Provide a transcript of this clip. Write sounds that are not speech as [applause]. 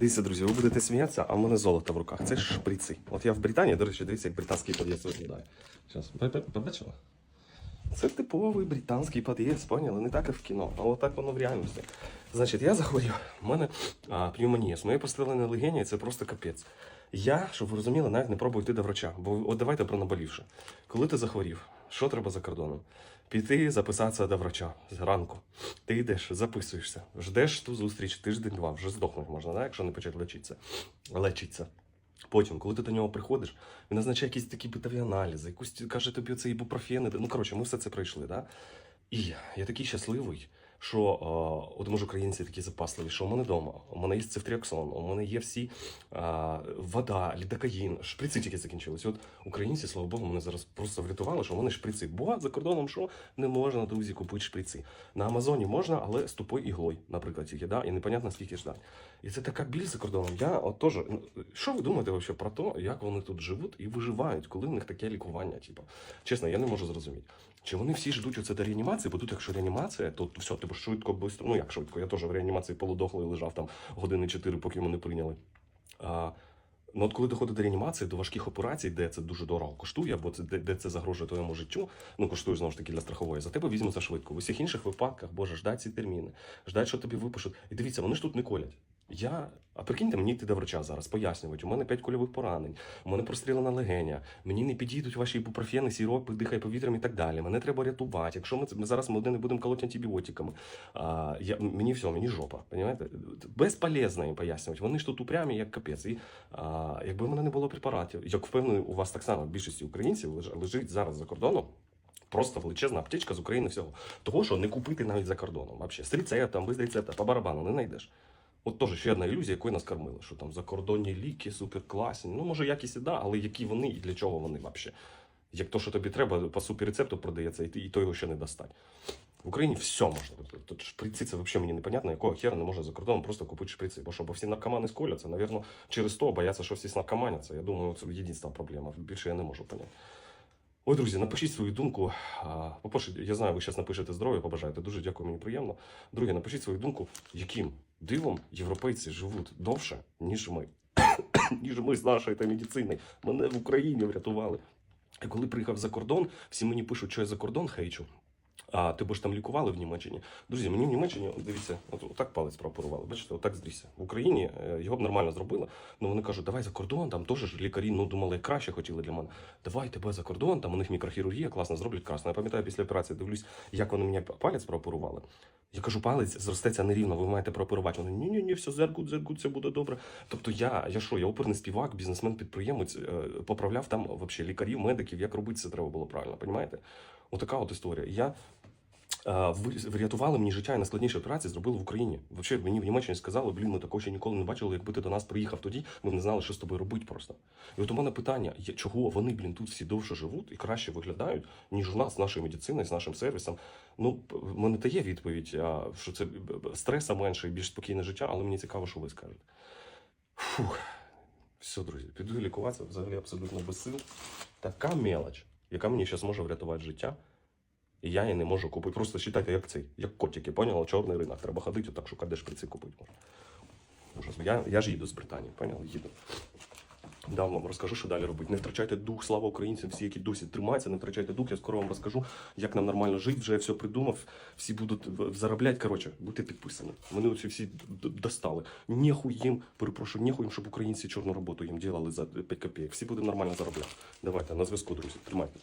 Дивіться, друзі, ви будете сміятися, а в мене золото в руках. Це шприци. От я в Британії, до речі, дивіться, як британський під'їзд виглядає. Зараз, побачила? Це типовий британський під'їзд, поняли? Не так, як в кіно, а отак воно в реальності. Значить, я захворів, у мене а, пневмонія, з моєї постріленої легені це просто капець. Я, щоб ви розуміли, навіть не пробую йти до врача, бо от давайте про наболівше. Коли ти захворів, що треба за кордоном? Піти записатися до врача зранку. Ти йдеш, записуєшся, ждеш ту зустріч тиждень-два, вже здохнути можна, да? якщо не почати лечитися. Лечиться. Потім, коли ти до нього приходиш, він назначає якісь такі битові аналізи, якусь каже тобі це ібупрофени. Ну коротше, ми все це пройшли. Да? І я такий щасливий, що е, от може українці такі запасливі, що у мене вдома, у мене є цифтріаксон, у мене є всі е, вода, лідокаїн, шприци тільки закінчились. От українці, слава Богу, мене зараз просто врятували, що мене шприци. Бо за кордоном що не можна, друзі, купити шприци. На Амазоні можна, але з тупою іглою, наприклад, тільки, да? і непонятно скільки ждати. І це така біль за кордоном. Я от теж, ну, що ви думаєте вообще про те, як вони тут живуть і виживають, коли в них таке лікування? Типу? Чесно, я не можу зрозуміти. Чи вони всі ждуть оце до реанімації, бо тут, якщо реанімація, то все, типу швидко, швидко, ну як швидко, я теж в реанімації полудохлий лежав там години чотири, поки мене прийняли. А, ну от коли доходить до реанімації, до важких операцій, де це дуже дорого коштує, або це де, де це загрожує твоєму життю, ну коштує знову ж таки для страхової, за тебе візьмуться швидко. В усіх інших випадках, боже, ждать ці терміни, ждать, що тобі випишуть. І дивіться, вони ж тут не колять. Я, а прикиньте, мені йти до врача зараз, пояснювати. У мене п'ять кульових поранень, у мене прострілена легеня, мені не підійдуть ваші ібупрофени, сіропи, дихай повітрям і так далі. Мене треба рятувати. Якщо ми, ми зараз ми не будемо колоти антибіотиками, а, я, мені все, мені жопа. Понимаєте? Безполезно їм пояснювати. Вони ж тут упрямі, як капець. І а, якби в мене не було препаратів, як впевнений, у вас так само більшості українців леж- лежить зараз за кордоном. Просто величезна аптечка з України всього. Того, що не купити навіть за кордоном. Вообще, з рецептом, без рецепта, по барабану не знайдеш. От теж ще одна ілюзія, якою нас кормили, що там закордонні ліки суперкласні. Ну, може, якісь і да, але які вони і для чого вони взагалі? Як то, що тобі треба, по суперрецепту продається, і, ти, і то його ще не достать. В Україні все можна. Тобто, Тут шприці це взагалі мені непонятно, якого хера не можна за кордоном просто купити шприці. Бо що, бо всі наркомани сколяться, навірно, через то бояться, що всі наркоманяться. Я думаю, це єдина проблема. Більше я не можу поняти. Ой, друзі, напишіть свою думку. По-перше, я знаю, ви зараз напишете здоров'я, побажаєте. Дуже дякую, мені приємно. Друге, напишіть свою думку, яким дивом європейці живуть довше, ніж ми. [coughs] ніж ми з нашої та медицини. Мене в Україні врятували. І коли приїхав за кордон, всі мені пишуть, що я за кордон хейчу. А тебе ж там лікували в Німеччині. Друзі, мені в Німеччині, дивіться, от, отак палець прооперували. Бачите, отак здрісся. В Україні е, його б нормально зробили. Ну вони кажуть, давай за кордон, там теж ж лікарі ну думали, краще хотіли для мене. Давай тебе за кордон, там у них мікрохірургія класно зроблять красно. Я пам'ятаю, після операції дивлюсь, як вони мені палець прооперували. Я кажу, палець зростеться нерівно, ви маєте прооперувати. Вони ні, ні, ні, все зергут, зергут, все буде добре. Тобто я, я що, я оперний співак, бізнесмен, підприємець, е, поправляв там вообще лікарів, медиків, як робити це треба було правильно, розумієте? Отака от історія. Я врятували мені життя і найскладніші операції зробили в Україні. Взагалі, мені в Німеччині сказали, блін, ми такого ще ніколи не бачили. Якби ти до нас приїхав тоді, ми б не знали, що з тобою робити просто. І от у мене питання: чого вони, блін, тут всі довше живуть і краще виглядають, ніж у нас з нашою медициною, з нашим сервісом. Ну, мене та є відповідь, що це стреса менше і більш спокійне життя, але мені цікаво, що ви скажете. Фух. Все, друзі, піду лікуватися взагалі абсолютно без сил. Така мелоч, яка мені зараз може врятувати життя. І я її не можу купити. Просто вважайте, як цей, як котики, поняла? Чорний ринок. Треба ходити, отак шукати, де шприці купити можна. Я, я ж їду з Британії, поняли? Їду. Дам вам розкажу, що далі робити. Не втрачайте дух, слава українцям, всі, які досі тримаються, не втрачайте дух. Я скоро вам розкажу, як нам нормально жити. Вже я все придумав. Всі будуть заробляти. Коротше, будьте підписані. Мене оці всі достали. Нехуй їм, перепрошую, нехуй їм, щоб українці чорну роботу їм ділили за 5 копійок. Всі будемо нормально заробляти. Давайте на зв'язку, друзі. Тримайте.